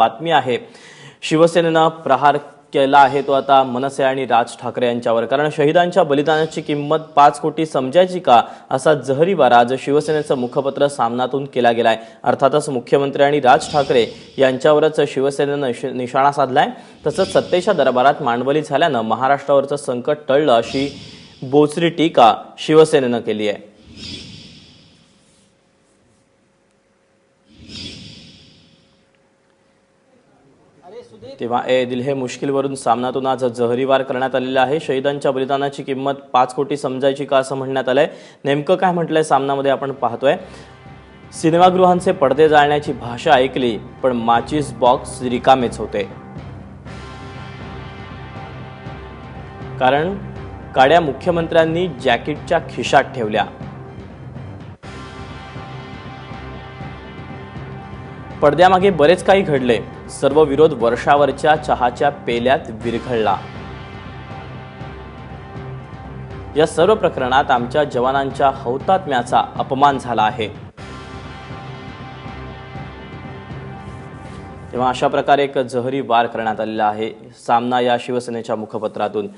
बातमी आहे. शिवसेनेनं प्रहार केला आहे तो आता मनसे आणि राज ठाकरे यांच्यावर. कारण शहीदांच्या बलिदानाची किंमत पाच कोटी समजायची का? असा जहरी वारा आज शिवसेनेचं मुखपत्र सामनातून केला गेलाय. अर्थातच मुख्यमंत्री आणि राज ठाकरे यांच्यावरच शिवसेनेनं निशाणा साधलाय. तसंच सत्तेच्या दरबारात मांडवली झाल्यानं महाराष्ट्रावरचं संकट टळलं अशी बोचरी टीका शिवसेनेनं केली आहे. तेव्हा ए दिल हे मुश्किलवरून सामनातून आज जहरीवार करण्यात आलेला आहे. शहीदांच्या बलिदानाची किंमत पाच कोटी समजायची का असं म्हणण्यात आलंय. नेमकं काय म्हटलंय सामनामध्ये आपण पाहतोय. सिनेमागृहांचे पडदे जाळण्याची भाषा ऐकली पण माचीस बॉक्स रिकामेच होते. कारण काड्या मुख्यमंत्र्यांनी जॅकेटच्या खिशात ठेवल्या. पडद्यामागे बरेच काही घडले. सर्व विरोध वर्षावरच्या चहाच्या पेल्यात विरघळला. या सर्व प्रकरणात आमच्या जवानांच्या हौतात्म्याचा अपमान झाला आहे. तेव्हा अशा प्रकारे एक जहरी वार करण्यात आलेला आहे. सामना या शिवसेनेच्या मुखपत्रातून.